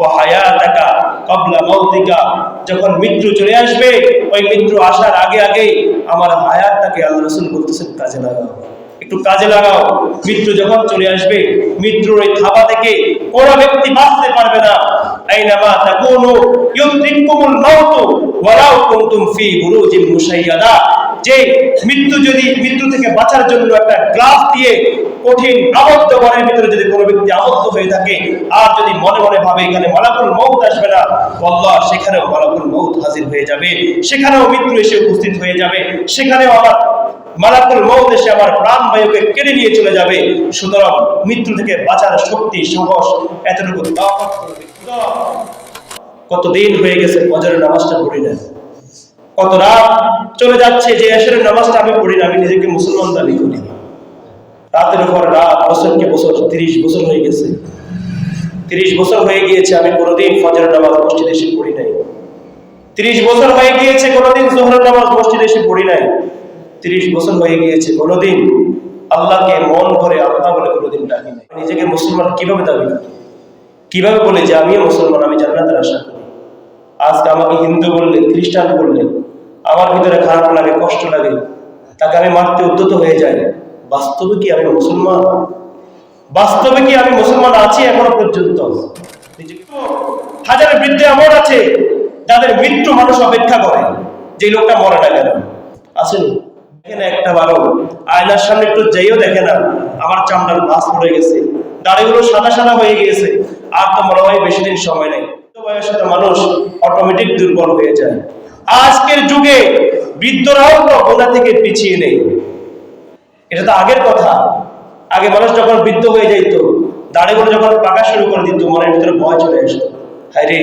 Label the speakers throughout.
Speaker 1: ও হায়াতাকা কবলা মাউতিকা যখন মৃত্যু চলে আসবে, ওই মৃত্যু আসার আগে আগে আমার হায়াতটাকে আল্লাহ রাসূল বলতেছেন, কাজে লাগাও। একটু কাজে লাগাও। মৃত্যু যখন চলে আসবে, মৃত্যুর ওই থাবা থেকে কোনো ব্যক্তি বাঁচতে পারবে না। আইনামা তাকুনু ইউদ্রিকুমুল মাউত ওয়ালাউ কুনতুম ফি বুরুজিন মুশাইয়াদা। যে মৃত্যু যদি, মৃত্যু থেকে বাঁচার জন্য একটা গ্লাস দিয়ে কঠিন আবদ্ধ ঘরের ভিতরে যদি কোনো ব্যক্তি আবদ্ধ হয়ে থাকে, আর যদি মনে মনে ভাবে এখানে মালাকুল মৌত আসবে না আল্লাহ সেখানেও মালাকুল মৌত হাজির হয়ে যাবে। সেখানেও মৃত্যু এসে উপস্থিত হয়ে যাবে। সেখানেও আমার মালাকুল মৌত এসে আমার প্রাণ বায়ুকে কেড়ে নিয়ে চলে যাবে। সুতরাং মৃত্যু থেকে বাঁচার শক্তি, সাহস এতটুকু কতদিন হয়ে গেছে ফজরের নামাজটা পড়ি না কত রাত চলে যাচ্ছে যে এসরের নামাজটা আমি পড়ি না, আমি নিজেকে মুসলমান দাবি করি। রাতের পর রাত, বছরকে বছর, তিরিশ বছর হয়ে গেছে। তিরিশ বছর হয়ে গিয়েছে, আমি কোনোদিন ফজরের নামাজ মসজিদে এসে পড়ি নাই। তিরিশ বছর হয়ে গিয়েছে, কোনোদিন জোহরের নামাজ মসজিদে এসে পড়ি নাই। তিরিশ বছর হয়ে গিয়েছে, কোনোদিন আল্লাহকে মন করে আল্লাহ বলে কোনোদিন ডাকি নাই। নিজেকে মুসলমান কীভাবে দাবি করি? কীভাবে বলে যে আমিও মুসলমান, আমি জান্নাতের আশা করি? আজকে আমাকে হিন্দু বললে, খ্রিস্টান বললে আমার ভিতরে খারাপ লাগে, কষ্ট লাগে, তাকে আমি মারতে উদ্যত হয়ে যাই। বাস্তবে কি আমি মুসলমান? বাস্তবে কি আমি মুসলমান আছি এখনও পর্যন্ত? হাজারের বৃদ্ধে এমন আছে, যাদের মৃত্যু মানুষ অপেক্ষা করে, যে লোকটা মরে না কেন? আসেনি? দেখে একটা বারো। আয়নার সামনে একটু যাইও দেখে না, আমার চামড়ার বাস পড়ে গেছে, দাড়িগুলো সাদা সাদা হয়ে গিয়েছে, আর তো মনে হয় বেশি দিন সময় নেই। বয়সে মানুষ অটোমেটিক দুর্বল হয়ে যায়। আজকের যুগে বৃদ্ধরাও গোনা থেকে পিছিয়ে নেই। এটা তো আগের কথা। আগে মানুষ যখন বৃদ্ধ হয়ে যাইতো দাড়িগুলো যখন পাকা শুরু করে দিত, মনের ভিতরে ভয় চলে আসতো। হায় রে,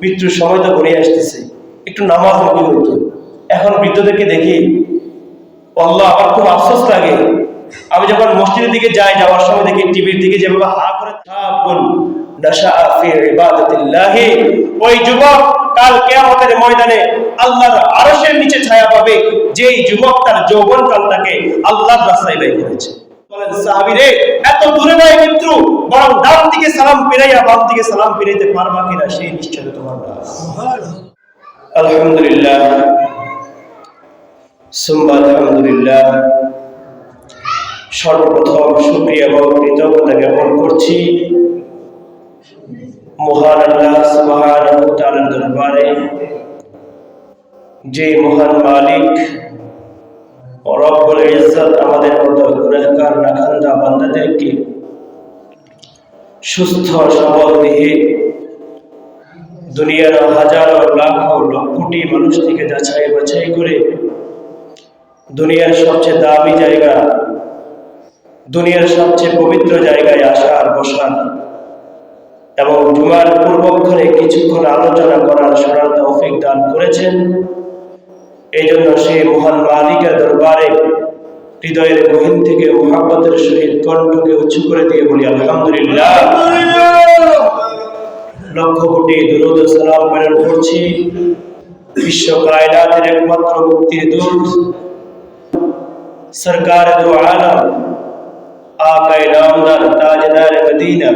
Speaker 1: মৃত্যুর সময় তো ঘনিয়ে আসতেছে। একটু নামাজ মুখী হইতো। এখন বৃদ্ধদেরকে দেখি, আল্লাহ, আমার খুব আফসোস লাগে। আমি যখন মসজিদের দিকে যাই, যাওয়ার সময় দেখি টিভির দিকে যেভাবে হা করে থাকুন ওই যুবক কাল কিয়ামতের ময়দানে আল্লাহর আরশের নিচে ছায়া পাবে, যেই যুবক তার যৌবন কালটাকে আল্লাহর রাস্তায় ব্যয় করেছে। বলেন সাহাবী রে এত দূরে নয় মৃত্যু বরং ডান দিকে সালাম ফিরাইয়া বাম দিকে সালাম ফিরাইতে পারবা কিনা সেই নিশ্চয় তোমার আলহামদুলিল্লাহ। সুম্মা আলহামদুলিল্লাহ। সর্বপ্রথম শুকরিয়া এবং কৃতজ্ঞতা জ্ঞাপন করছি। মহান আল্লাহ দরবারে, যে মহান মালিক ইজ্জত আমাদের মতো বান্দাদেরকে সুস্থ, সবল দেহে দুনিয়ার হাজারো, লাখো, লক্ষটি মানুষ থেকে যাচাই বাছাই করে দুনিয়ার সবচেয়ে দামি জায়গা, দুনিয়ার সবচেয়ে পবিত্র জায়গায় আসার বসার এবং জুমার পূর্বক্ষণে কিছুক্ষণ আলোচনা করার শোনার তৌফিক দান করেছেন। এই জন্য সেই মহান মালিকের দরবারে হৃদয়ের গহীন থেকে মহাব্বতের সহিত কণ্ঠকে উঁচু করে দিয়ে বলি আলহামদুলিল্লাহ। লক্ষ কোটি দুরুদ সালাম প্রেরণ করছি। বিশ্ব কায়নাতের একমাত্র মুক্তির দূত সরকার দু আলম আকায় নামদার তাজদার মদিনা।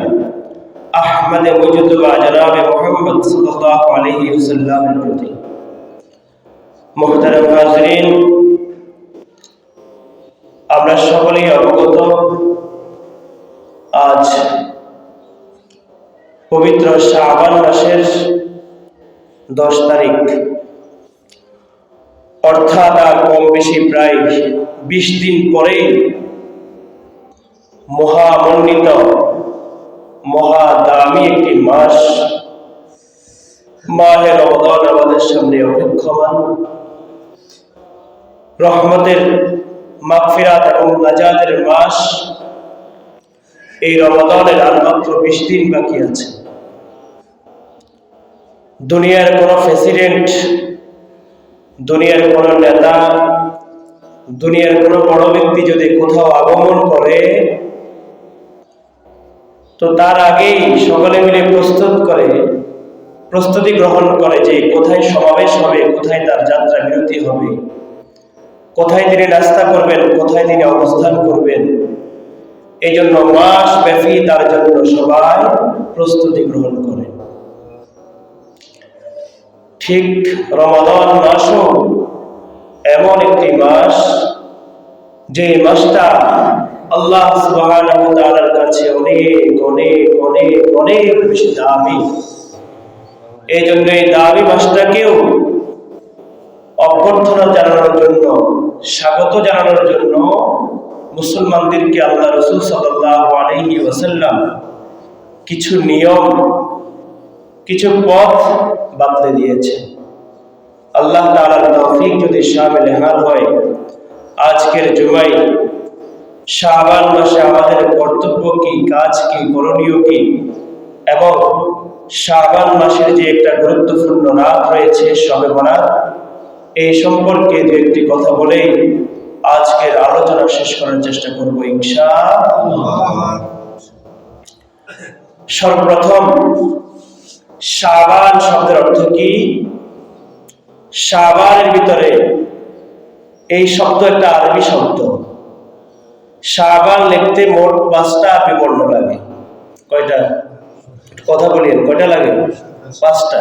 Speaker 1: আহমদ মুজতবা জনাব মোহাম্মদ সাল্লাল্লাহু আলাইহি ওয়াসাল্লামের প্রতি। মুহতারাম হাজরিন, আমরা সকলেই অবগত। আজ পবিত্র শাবান মাসের দশ তারিখ। অর্থাৎ আর কম বেশি প্রায় বিশ দিন পরেই মহামণ্ডিত মহা একটি মাস মাহে রমদান আমাদের সামনে অপেক্ষমান। রহমতের মাগফিরাত এবং নাজাতের মাস এই রমদানের আর মাত্র বিশ দিন বাকি আছে। দুনিয়ার কোন প্রেসিডেন্ট, দুনিয়ার কোন নেতা, দুনিয়ার কোন বড় ব্যক্তি যদি কোথাও আগমন করে তো তার আগেই সকলে মিলে প্রস্তুত করে, প্রস্তুতি গ্রহণ করে যে কোথায় সমাবেশ হবে, কোথায় তার যাত্রা বিরতি হবে, কোথায় তিনি রাস্তা করবেন, কোথায় তিনি অবস্থান করবেন। এই জন্য মাস ব্যাপী তার জন্য সবাই প্রস্তুতি গ্রহণ করে। ঠিক রমাদান মাসও এমন একটি মাস যে মাসটা আল্লাহ সুবহানাহু তাআলার কাছে অনেক অনেক অনেক অনেক বেশি দামি। এই জন্য এই দামি মাসটাকেও অভ্যর্থনা জানানোর জন্য, স্বাগত জানানোর জন্য মুসলমানদেরকে আল্লাহ রসুল সাল্লাল্লাহু আলাইহি ওয়াসাল্লাম কিছু নিয়ম, কিছু পথ বাতলে দিয়েছে আল্লাহ তাআলার তৌফিক যদি শামিল হাল হয়, আজকের জুমাই শাবান মাসে আমাদের কর্তব্য কি, কাজ কি, করণীয় কি? এবং শাবান মাসের যে একটা গুরুত্বপূর্ণ রাত রয়েছে সবে এই সম্পর্কে দু একটি কথা বলেই আজকের আলোচনা শেষ করার চেষ্টা করব ইনশা সর্বপ্রথম, শাবান শব্দের অর্থ কি? শাবানের ভিতরে এই শব্দ একটা আরবি শব্দ। শাবান লিখতে মোট পাঁচটা বিবর্ণ লাগে। কয়টা? কথা বলিয়েন, কয়টা লাগে? পাঁচটা।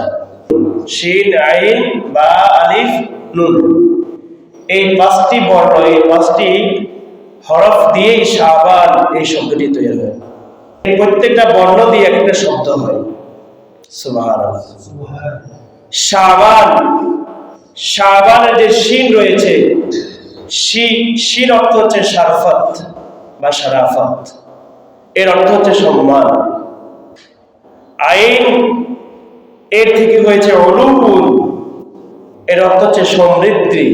Speaker 1: শিন, আইন, বা, আলিফ, নুন। এই পাঁচটি বর্ণ, এই পাঁচটি হরফ দিয়েই শাবান এই শব্দটি তৈরি হয়। প্রত্যেকটা বর্ণ দিয়ে একটা শব্দ হয়। সুবহানাল্লাহ। শাবান যে শিন রয়েছে শিন অর্থ হচ্ছে শারফত বা শারাফত এর অর্থ হচ্ছে সম্মান। আইন এর থেকে হয়েছে অলুকুল এর অর্থ হচ্ছে সমৃদ্ধি।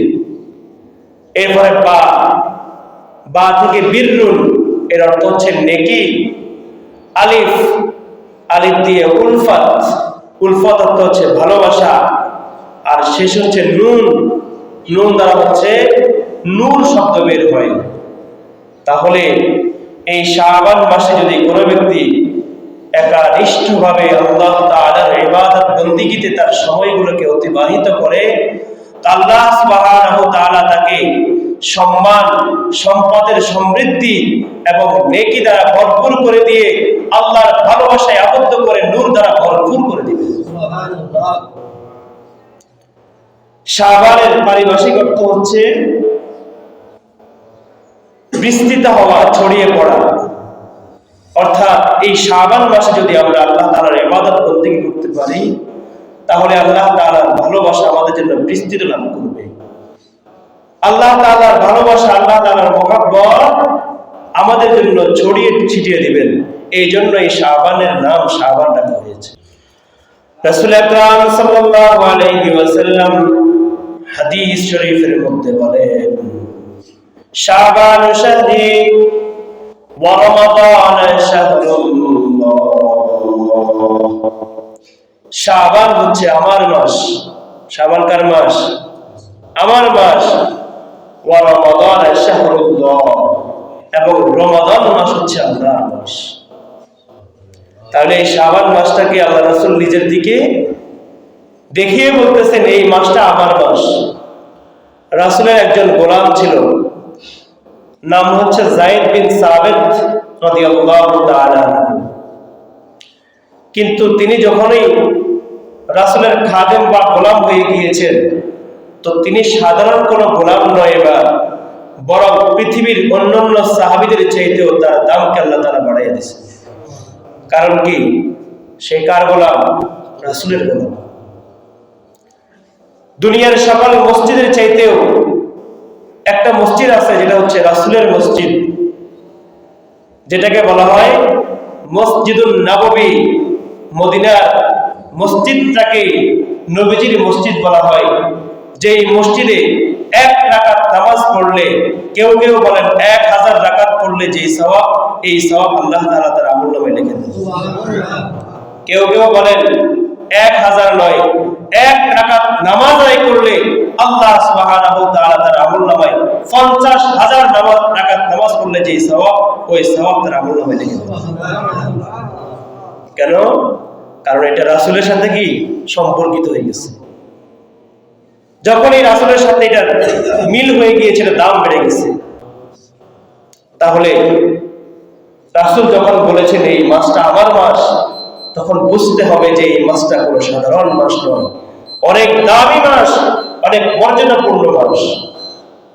Speaker 1: এরপরে বা বা থেকে বীররুন এর অর্থ হচ্ছে নেকি। আলিফ আলিফ দিয়ে উলফাত। উলফাত অর্থ হচ্ছে ভালোবাসা। আর শেষ হচ্ছে নুন। নুন দ্বারা হচ্ছে নূর শব্দ বের হয়। তাহলে এই শাবান মাসে যদি কোনো ব্যক্তি একানিষ্ঠভাবে আল্লাহ তাআলার ইবাদত বন্দিগিতে তার সময়গুলোকে অতিবাহিত করে আল্লাহ সুবহানাহু তাআলা তাকে সম্মান সম্পদের সমৃদ্ধি এবং নেকি দ্বারা ভরপুর করে দিয়ে আল্লাহর ভালোবাসায় আবদ্ধ করে নূর দ্বারা ভরপুর করে দিবে। শাবানের পারিভাষিক অর্থ হচ্ছে বিস্তৃত হওয়া, ছড়িয়ে পড়া। অর্থাৎ এই শাবান মাসে যদি আমরা আল্লাহ তাআলার ইবাদত বন্দেগী করতে পারি, তাহলে আল্লাহ তাআলার ভালোবাসা আমাদের জন্য বিস্তৃত লাভ করবে। আল্লাহ তাআলার ভালোবাসা, আল্লাহ তাআলার মহব্বত আমাদের জন্য ছড়িয়ে ছিটিয়ে দিবেন। এই জন্য এই শাবানের নাম শাবান রাখা হয়েছে। রাসূল আকরাম সাল্লাল্লাহু আলাইহি ওয়াসাল্লাম হাদিস শরীফের মধ্যে বলেন শাবান শাদি ওয়া রমাদান শাবান হচ্ছে আমার মাস। শাবান কার মাস? আমার মাস। ওয়া রমাদান শাহরুল্লাহ। এবং রমাদান মাস হচ্ছে আল্লাহর মাস। তাহলে এই শাবান মাসটাকে আল্লাহ রাসুল নিজের দিকে দেখিয়ে বলতেছেন, এই মাসটা আমার মাস। রাসুলের একজন গোলাম ছিল। নাম হচ্ছে জাইদ বিন তাআলা কিন্তু তিনি যখনই রাসূলের খাদেম বা গোলাম হয়ে গিয়েছেন, তো তিনি সাধারণ কোনো গোলাম নয় বা বরং পৃথিবীর অন্যান্য সাহাবীদের চাইতেও তার দামকে আল্লাহ তারা বাড়াইয়া দিয়েছে কারণ কি? সে কার গোলাম? রাসূলের গোলাম। দুনিয়ার সকল মসজিদের চাইতেও একটা মসজিদ আছে যেটা হচ্ছে রাসুলের মসজিদ। যেটাকে বলা হয় মসজিদুল নববী। মদিনার মসজিদটাকে নবীজির মসজিদ বলা হয়। যেই মসজিদে এক রাকাত নামাজ পড়লে, কেউ কেউ বলেন এক হাজার রাকাত পড়লে যেই সওয়াব, এই সওয়াব আল্লাহ তাআলা তার আমল নামে লিখে কেউ কেউ বলেন এক হাজার নয়। এক রাকাত নামাজ আদায় করলে আল্লাহ সুবহানাহু তাআলা তার আমল নামায় 50 হাজার নামাজ, রাকাত নামাজ পড়লে যে সওয়াব, ওই সওয়াব তার কেন? কারণ এটা রাসূলের সাথে কি? সম্পর্কিত হয়ে গেছে। যখন এই রাসূলের সাথে এটা মিল হয়ে দাম বেড়ে গেছে। তাহলে রাসূল যখন বলেছেন, এই মাসটা আমার মাস, তখন বুঝতে হবে যে এই মাসটা কোনো সাধারণ মাস নয়। অনেক দামি মাস অনেক মর্যাদাপূর্ণ মাস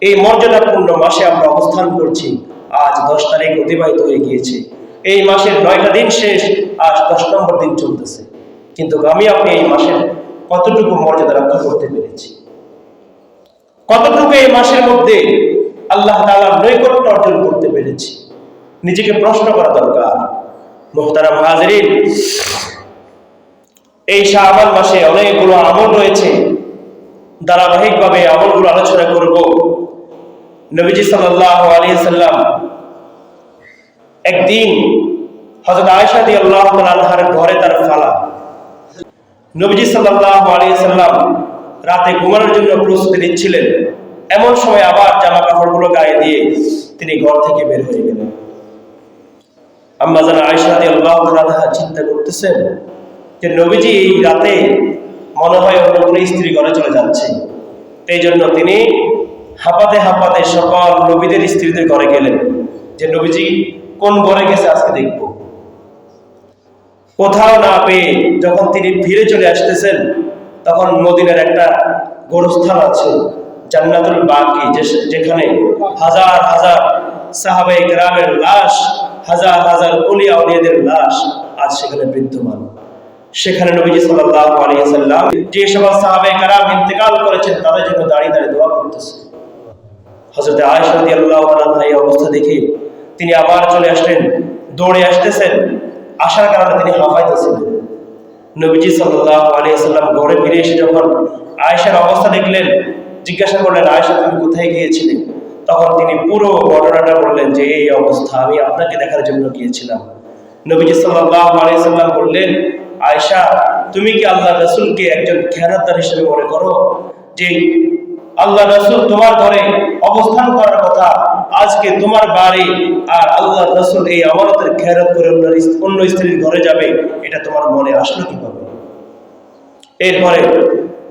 Speaker 1: এই মর্যাদাপূর্ণ মাসে আমরা অবস্থান করছি। আজ দশ তারিখ অতিবাহিত হয়ে গিয়েছে। এই মাসের নয়টা দিন শেষ, আজ দশ নম্বর দিন চলতেছে। কিন্তু আমি আপনি এই মাসের কতটুকু মর্যাদা রক্ষা করতে পেরেছি? কতটুকু এই মাসের মধ্যে আল্লাহ তাআলার নৈকট্য অর্জন করতে পেরেছি? নিজেকে প্রশ্ন করা দরকার। মোহতারাম হাজরিন, এই শাহবান মাসে অনেকগুলো আমল রয়েছে। ধারাবাহিকভাবে আমলগুলো আলোচনা করব। নবীজি সাল্লাল্লাহু আলাইহি সাল্লাম একদিন আয়েশা রাদিয়াল্লাহু তাআলা আনহার ঘরে তার ফালা। নবীজি সাল্লাল্লাহু আলাইহি সাল্লাম রাতে ঘুমানোর জন্য প্রস্তুতি নিচ্ছিলেন। এমন সময় আবার জামা কাপড়গুলো গায়ে দিয়ে তিনি ঘর থেকে বের হয়ে গেলেন। আম্মা জানা আয়েশা রাদিয়াল্লাহু তাআলা চিন্তা করতেছেন যে নবীজি এই রাতে মনে হয় অন্য কোনো স্ত্রী ঘরে চলে যাচ্ছে। এই জন্য তিনি হাঁপাতে হাঁপাতে সকল নবীদের স্ত্রীদের ঘরে গেলেন। যে নবীজি, কোন ঘরে গেছে আজকে দেখব। কোথাও না পেয়ে যখন তিনি ফিরে চলে আসতেছেন, তখন মদিনার একটা গোরস্থান আছে, জান্নাতুল বাকি যেখানে হাজার হাজার সাহাবাই গ্রামের লাশ, হাজার হাজার উলিয়া উলিয়াদের লাশ আজ সেখানে বিদ্যমান। সেখানে নবীজি সাল্লাল্লাহু আলাইহি সাল্লাম যে সকল সাহাবায়ে কেরাম ইন্তেকাল করেছেন, তাদের জন্য দাঁড়িয়ে দাঁড়িয়ে দোয়া করতেছে। হযরত আয়েশা রাদিয়াল্লাহু তাআলা এই অবস্থা দেখে তিনি আবার চলে আসলেন, দৌড়ে আসতেছেন। আসার কারণে তিনি হাঁপাইতেছিলেন নবীজি সাল্লাল্লাহু আলাইহি সাল্লাম ঘরে ফিরে এসে যখন আয়েশার অবস্থা দেখলেন, জিজ্ঞাসা করলেন, আয়েশা, তুমি কোথায় গিয়েছিলে? তখন তিনি পুরো ঘটনাটা বললেন যে, এই অবস্থা, আমি আপনাকে দেখার জন্য গিয়েছিলাম। নবীজি সাল্লাল্লাহু আলাইহি সাল্লাম বললেন আয়েশা, তুমি কি আল্লাহ রাসূলকে একজন খেয়ানতদার হিসেবে মনে করো? যে আল্লাহ রাসূল তোমার ঘরে অবস্থান করার কথা, আজকে তোমার বাড়ি আর আল্লাহ রাসূল এই আমানতের খেয়ানত করে অন্য স্ত্রীর ঘরে যাবে, এটা তোমার মনে আসলো কীভাবে? এরপরে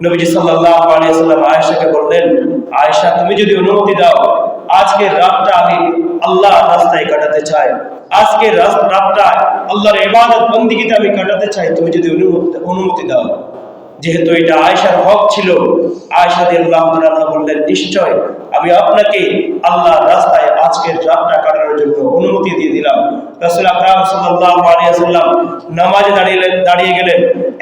Speaker 1: নবীজি সাল্লাল্লাহু আলাইহি সাল্লাম আয়েশাকে বললেন, আয়েশা, তুমি যদি অনুমতি দাও, আজকের রাতটা আমি আল্লাহ রাস্তায় কাটাতে চাই। আজকের রাত- রাতটা আল্লাহর কোন বন্দিগিতে আমি কাটাতে চাই, তুমি যদি অনুমতি অনুমতি দাও। যেহেতু এটা আয়সার হক ছিল দিয়ে তাআলা বললেন, নিশ্চয় আমি আপনাকে আল্লাহর রাস্তায় আজকের রাতটা কাটানোর জন্য অনুমতি দিয়ে দিলাম। রাসূল আকরাম সাল্লাল্লাহু আলাইহি ওয়াসাল্লাম নামাজে দাঁড়িয়ে দাঁড়িয়ে গেলেন।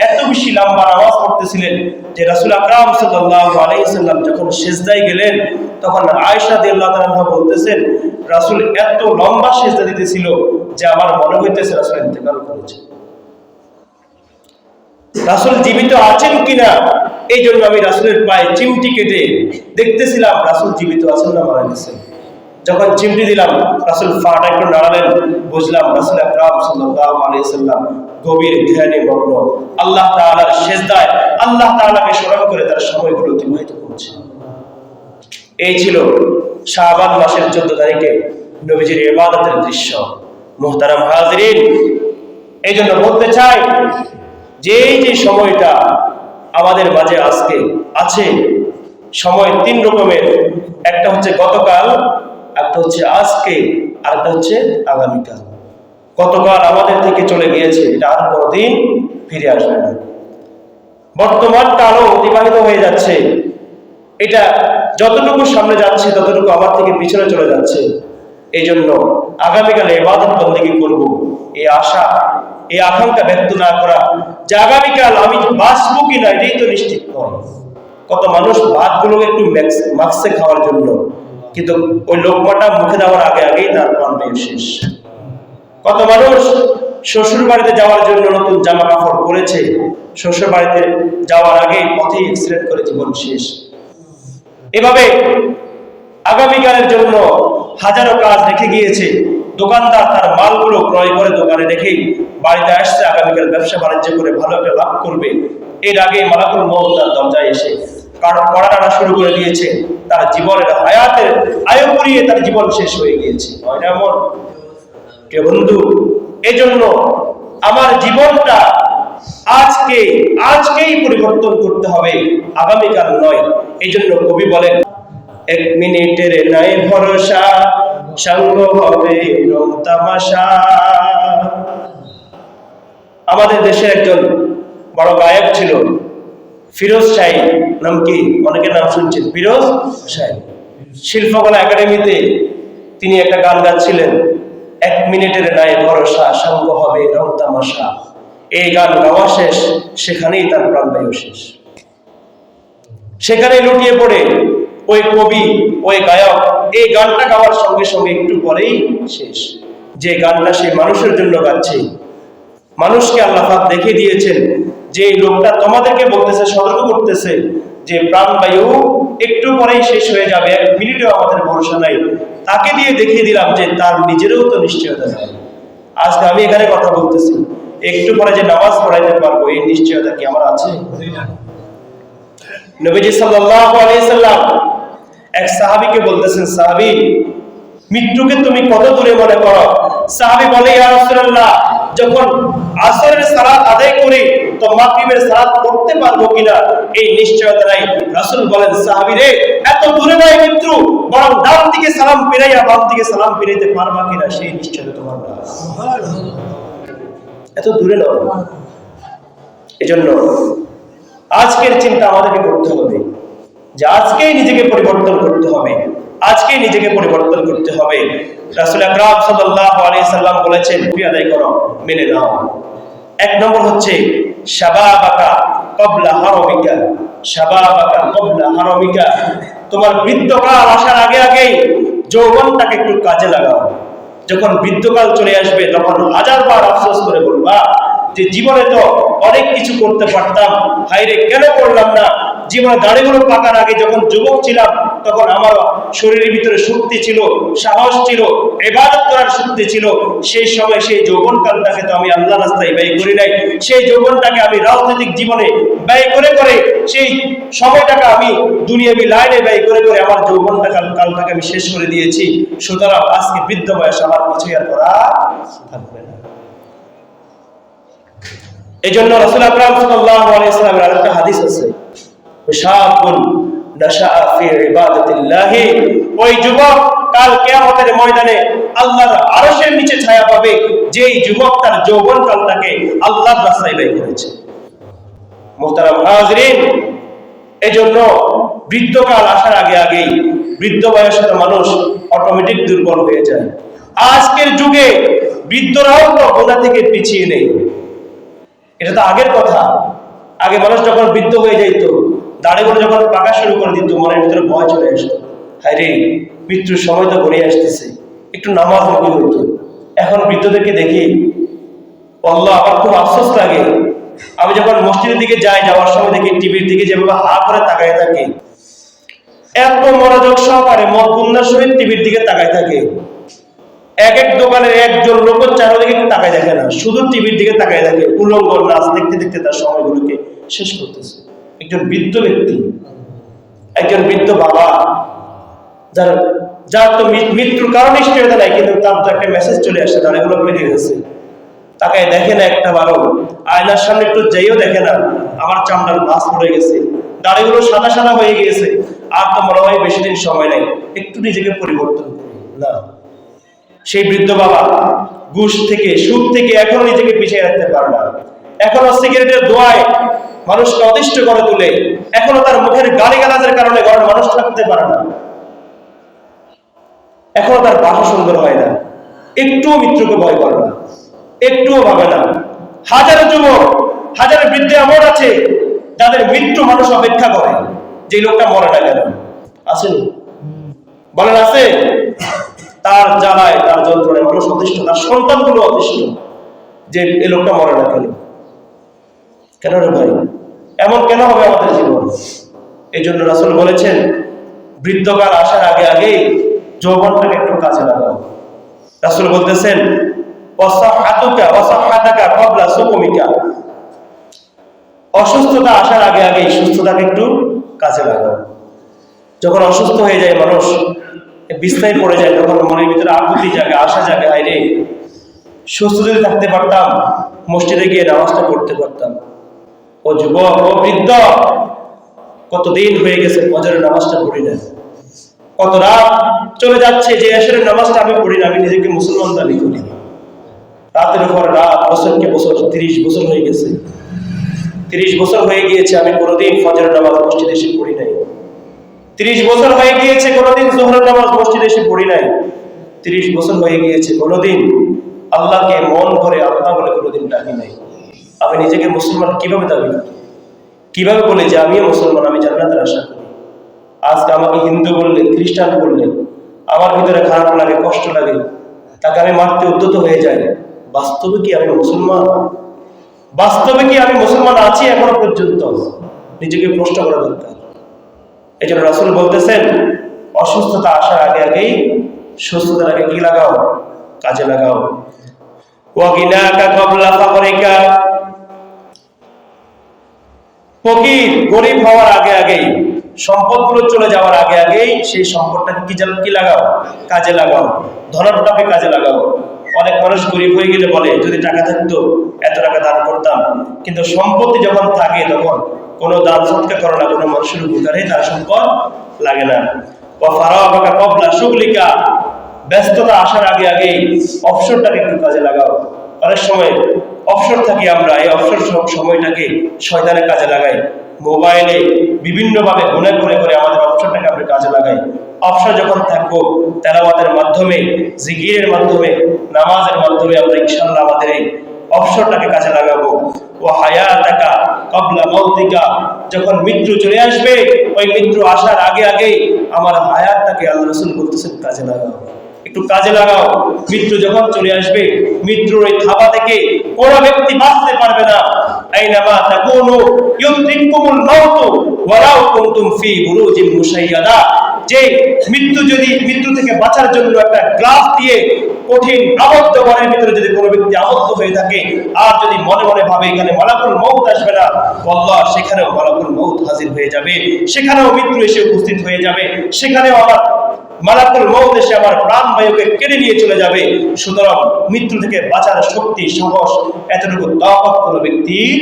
Speaker 1: এত বেশি লম্বা নামাজ পড়তেছিলেন যে রাসূল আকরাম সাল্লাল্লাহু আলাইহি ওয়াসাল্লাম যখন সিজদায় গেলেন, তখন আয়েশা রাদিয়াল্লাহু তাআলা বলতেছেন, রাসূল, এত লম্বা সিজদা দিতেছিল যে আমার মনে হইতেছে রাসূল ইন্তেকাল করেছে। রাসূল জীবিত আছেন কিনা এই জন্য আমি রাসূলের পায়ে চিমটি কেটে দেখতেছিলাম রাসূল জীবিত আছেন না, মারা গেছেন যখন চিমটি দিলাম, রাসূল ফাটা একটু নাড়ালেন, বুঝলাম রাসূল আকরাম সাল্লাল্লাহু আলাইহি সাল্লাম গভীর ধ্যানে মগ্ন। আল্লাহ তাআলার সিজদায় আল্লাহ তাআলাকে স্মরণ করে তার সময়গুলো অতিবাহিত করছে। এই ছিল শাবান মাসের চোদ্দ তারিখে নবীজির ইবাদতের দৃশ্য। মোহতারাম হাজরিন, এই জন্য বলতে চাই যে এই যে সময়টা আমাদের মাঝে আজকে আছে, সময় তিন রকমের। একটা হচ্ছে গতকাল, একটা হচ্ছে আজকে আর একটা হচ্ছে আগামীকাল। গতকাল আমাদের থেকে চলে গিয়েছে, এটা আর কোনোদিন ফিরে আসবে না। বর্তমান কালও অতিবাহিত হয়ে যাচ্ছে। এটা যতটুকু সামনে যাচ্ছে, ততটুকু আমার থেকে পিছনে চলে যাচ্ছে। এই জন্য আগামীকালে এবাদত বন্দেগি করব। এই আশা, এই আকাঙ্ক্ষা ব্যক্ত না করা যে আগামীকাল আমি বাঁচবো কি না, এটাই তো নিশ্চিত নয়। কত মানুষ ভাতগুলোকে একটু মাক্সে খাওয়ার জন্য। কিন্তু ওই লোকমাটা মুখে দেওয়ার আগে আগেই তার প্রাণ শেষ। কত মানুষ শ্বশুর বাড়িতে যাওয়ার জন্য নতুন জামা কাপড় পরেছে শ্বশুর বাড়িতে যাওয়ার আগে পথে এক্সিডেন্ট করে জীবন শেষ। এভাবে আগামীকালের জন্য হাজারো কাজ রেখে গিয়েছে। দোকানদার তার মালগুলো ক্রয় করে দোকানে রেখেই বাড়িতে আসছে। আগামীকাল ব্যবসা বাণিজ্য করে ভালো একটা লাভ করবে। এর আগে মালাকুল মৌত তার দরজায় এসে পড়াটা শুরু করে দিয়েছে। তার জীবনের হায়াতের আয়ু পুড়িয়ে তার জীবন শেষ হয়ে গিয়েছে। এমন? কে বন্ধু? এজন্য আমার জীবনটা আজকে, আজকেই পরিবর্তন করতে হবে। আগামীকাল নয়। এই জন্য কবি বলেন এক মিনিটের নাই ভরসা, সঙ্গ হবে তামাশা। আমাদের দেশে একজন বড় গায়ক ছিল, ফিরোজ শাহী, নাম কি? অনেকের নাম শুনছেন, ফিরোজ শাহী। শিল্পকলা একাডেমিতে তিনি একটা গান গাচ্ছিলেন, এক মিনিটের নাই ভরসা, সঙ্গ হবে রং তামাশা। এই গান গাওয়া শেষ, সেখানেই তার প্রাণবায়ু শেষ। সেখানে লুটিয়ে পড়ে ওই কবি ওই গায়ক এই গানটা গাওয়ার সঙ্গে সঙ্গে একটু পরেই শেষ। যে গানটা সে মানুষের জন্য গাচ্ছে মানুষকে আল্লাহ দেখে দিয়েছেন যে লোকটা তোমাদেরকে বলতেছে সতর্ক করতেছে যে প্রাণবায়ু একটু পরেই শেষ হয়ে যাবে এক মিনিটেও আমাদের ভরসা নাই। তাকে দিয়ে দেখিয়ে দিলাম যে তার নিজেরও তো নিশ্চয়তা নাই। আজকে আমি এখানে কথা বলতেছি একটু পরে যে নামাজ পড়াইতে পারব এই নিশ্চয়তা কি আমার আছে? নবীজি সাল্লাল্লাহু আলাইহি সাল্লাম এক সাহাবীকে বলতেছেন, সাহাবী, মৃত্যুকে তুমি কত দূরে মনে করো? সাহাবী বলে, ইয়া রাসূলুল্লাহ, যখন আসরের সালাত আদায় করি, তো মাগরিবের সালাত পড়তে পারব কিনা? এই নিশ্চয়তা নাই। রাসূল বলেন, সাহাবী রে, এত দূরে নয় মৃত্যু, বরং ডান দিকে সালাম ফিরাইয়া বাম দিকে সালাম ফিরাইতে পারবা কিনা? সেই নিশ্চয়তা তোমার না এত দূরে নয়। এজন্য আজকের চিন্তা আমাদেরকে করতে হবে। যে আজকেই নিজেকে পরিবর্তন করতে হবে, আজকেই নিজেকে পরিবর্তন করতে হবে। রাসূল আকরাম সাল্লাল্লাহু আলাইহি সাল্লাম বলেছেন কি আদায় করো, মেনে নাও। এক নম্বর হচ্ছে, শাবাবাকা ক্বাবলা হারামিকা, শাবাবাকা ক্বাবলা হারামিকা। তোমার বৃদ্ধকাল আসার আগে আগেই যৌবনটাকে একটু কাজে লাগাও। যখন বৃদ্ধকাল চলে আসবে, তখন হাজারবার আফসোস করে বলবা, যে জীবনে তো অনেক কিছু করতে পারতাম হাইরে কেন করলাম না? জীবনে দাড়িগুলো পাকার আগে যখন যুবক ছিলাম, তখন আমার শরীরের ভিতরে শক্তি ছিল, সাহস ছিল, এবাদত করার শক্তি ছিল। সেই সময় সেই যৌবন কালটাকে তো আমি আল্লাহ রাস্তায় ব্যয় করি নাই। সেই যৌবনটাকে আমি রাজনৈতিক জীবনে ব্যয় করে করে সেই সময়টাকে আমি দুনিয়াবি লাইনে ব্যয় করে করে আমার যৌবনটা কালটাকে আমি শেষ করে দিয়েছি। সুতরাং আজকে বৃদ্ধ বয়স আমার কিছু আর করা থাকবে না। এই জন্য রসুল আকরাম সাল্লাল্লাহু আলাইহি সাল্লামের আরেকটা হাদিস আছে। শাবুন ওই যুবক কাল কিয়ামতের ময়দানে আল্লাহর আরশের নিচে ছায়া পাবে, যেই যুবক তার যৌবন কালটাকে আল্লাহর রাস্তায় ব্যয় করেছে। মুহতারাম হাজরিন, এজন্য বৃদ্ধকাল আসার আগে আগেই বৃদ্ধ বয়সের মানুষ অটোমেটিক দুর্বল হয়ে যায়। আজকের যুগে বৃদ্ধরাও তো গোনা থেকে পিছিয়ে নেই। এটা তো আগের কথা। আগে মানুষ যখন বৃদ্ধ হয়ে যাইতো দাড়িগুলো যখন পাকা শুরু করে দিত, মনের ভিতরে ভয় চলে আসতো। হায় রে, মৃত্যুর সময় তো গড়িয়ে আসতেছে। একটু নামাজ মুখী হইতো এখন বৃদ্ধদেরকে দেখি, আল্লাহ, আমার খুব আফসোস লাগে। আমি যখন মসজিদের দিকে যাই, যাওয়ার সময় দেখি টিভির দিকে যেভাবে হা করে তাকায় থাকে। এত মনোযোগ সহকারে মত কন্যার সহিত টিভির দিকে তাকায় থাকে। এক এক দোকানের একজন লোক চারদিকে তাকায় দেখে না, শুধু টিভির দিকে তাকায় থাকে উলঙ্গ নাচ দেখতে দেখতে তার সময়গুলোকে শেষ করতেছে। একজন বৃদ্ধ ব্যক্তি, একজন বৃদ্ধ বাবা, যার যার তো মৃত্যুর কারণ নিশ্চয়তা নাই কিন্তু তার তো একটা মেসেজ চলে আসছে তার এগুলো পেরিয়ে গেছে। তাকায় দেখে না একটা বারো আয়নার সামনে একটু যাইও দেখে না, আমার চামড়ার বাস পড়ে গেছে, দাড়িগুলো সাদা সাদা হয়ে গিয়েছে, আর তো মনে হয় বেশি দিন সময় নেই, একটু নিজেকে পরিবর্তন না। সেই বৃদ্ধ বাবা, ঘুষ থেকে সুদ থেকে এখনও নিজেকে পিছিয়ে রাখতে পারে না। এখনও সিগারেটের দোয়ায় মানুষকে অতিষ্ঠ করে তোলে, এখনও তার মুখের গালি গালাজের কারণে ঘরের মানুষ থাকতে পারে না। এখনও তার বাসা সুন্দর হয় না। একটুও মৃত্যুকে ভয় করে না। একটুও ভাবে না। হাজারো যুবক, হাজারো বৃদ্ধ এমন আছে, যাদের মৃত্যু মানুষ অপেক্ষা করে, যে লোকটা মরে না কেন? আসেনি বলেন আছে? তার জ্বালায়, তার যন্ত্রণায় মানুষ অতিষ্ঠ, তার সন্তানগুলো অতিষ্ঠ, যে এই লোকটা মরে না কেন? কেন রে ভাই? এমন কেন হবে আমাদের জীবন? এই জন্য রাসুল বলেছেন, বৃদ্ধকাল আসার আগে আগেই যৌবনটাকে একটু কাজে লাগাও। রাসুল বলতেছেন অসুস্থতা আসার আগে আগেই সুস্থতাকে একটু কাজে লাগাও। যখন অসুস্থ হয়ে যায় মানুষ বিস্তায় পড়ে যায়, তখন মনের ভিতরে আকুতি জাগে, আশা জাগে হায় রে সুস্থ যদি থাকতে পারতাম, মসজিদে গিয়ে নামাজটা পড়তে পারতাম। ও যুবক, ও বৃদ্ধ, কতদিন হয়ে গেছে ফজরের নামাজটা পড়ি না? কত রাত চলে যাচ্ছে যে এসরের নামাজটা আমি পড়ি না, আমি নিজেকে মুসলমান দাবি করি। রাতের পর রাত, বছরকে বছর, তিরিশ বছর হয়ে গেছে। তিরিশ বছর হয়ে গিয়েছে, আমি কোনোদিন ফজর নামাজ মসজিদে এসে পড়ি নাই। তিরিশ বছর হয়ে গিয়েছে, কোনোদিন জোহরের নামাজ মসজিদে এসে পড়ি নাই। তিরিশ বছর হয়ে গিয়েছে, কোনোদিন আল্লাহকে মন করে আল্লাহ বলে কোনোদিন ডাকি নাই। আমি নিজেকে মুসলমান কীভাবে দাবি করি? কীভাবে বলে যে আমি মুসলমান, আমি জান্নাতের আশা করি? আজকে আমাকে হিন্দু বললেন খ্রিস্টান বললেন আমার ভিতরে খারাপ লাগে, কষ্ট লাগে, তাকে আমি মারতে উদ্যত হয়ে যাই, বাস্তবে কি আমি মুসলমান? বাস্তবে কি আমি মুসলমান আছি এখনও পর্যন্ত? নিজেকে প্রশ্ন করা দরকার। এই জন্য রাসুল বলতেছেন, অসুস্থতা আসার আগে আগেই সুস্থতার আগে কি লাগাও? কাজে লাগাও। ওয়াগিনাকা কবলা ফাকরিকা ফকির, গরিব হওয়ার আগে আগেই, সম্পদগুলো চলে যাওয়ার আগে আগেই সেই সম্পদটাকে কি জান- কি লাগাও? কাজে লাগাও। ধনটাকে কাজে লাগাও। অনেক মানুষ গরিব হয়ে গেলে বলে, যদি টাকা থাকতো, এত টাকা দান করতাম। কিন্তু সম্পত্তি যখন থাকে তখন কোনো দান সৎকার করো না, কোনো মানুষের উপকারে তার সম্পদ লাগে না। ও ফারাওয়াকা কবলা শুকলিকা। ব্যস্ততা আসার আগে আগেই অবসরটাকে একটু কাজে লাগাও। অনেক সময় অবসর থাকি আমরা, এই অবসর সম- সময়টাকে শয়তানের কাজে লাগাই। মোবাইলে বিভিন্নভাবে গুণে করে করে আমাদের অবসরটাকে আমরা কাজে লাগাই। অবসর যখন থাকব, তেলাওয়াতের মাধ্যমে জিগিরের মাধ্যমে, নামাজের মাধ্যমে আমরা ইনশাল্লাহ আমাদের এই অবসরটাকে কাজে লাগাবো। ও হায়া টাকা কবলা মৌতিকা যখন মৃত্যু চলে আসবে, ওই মৃত্যু আসার আগে আগে আমার হায়াতটাকে আল্লাহ রসুল বলতেছেন কাজে লাগাও। একটু কাজে লাগাও। মৃত্যু যখন চলে আসবে, মৃত্যুর ওই থাবা থেকে কোনো ব্যক্তি বাঁচতে পারবে না। আইনামা ফি যে মৃত্যু যদি, মৃত্যু থেকে বাঁচার জন্য একটা গ্লাস দিয়ে কঠিন আবদ্ধ ভিতরে যদি কোনো ব্যক্তি আবদ্ধ হয়ে থাকে, আর যদি মনে মনে ভাবে এখানে মালাকুল মৌত আসবে না, আল্লাহ সেখানেও মালাকুল মৌত হাজির হয়ে যাবে। সেখানেও মৃত্যু এসে উপস্থিত হয়ে যাবে। সেখানেও আমার মালাকুল মৌত এসে আমার প্রাণ বায়ুকে কেড়ে নিয়ে চলে যাবে। সুতরাং মৃত্যু থেকে বাঁচার শক্তি সাহস এতটুকু তাপত কোনো ব্যক্তির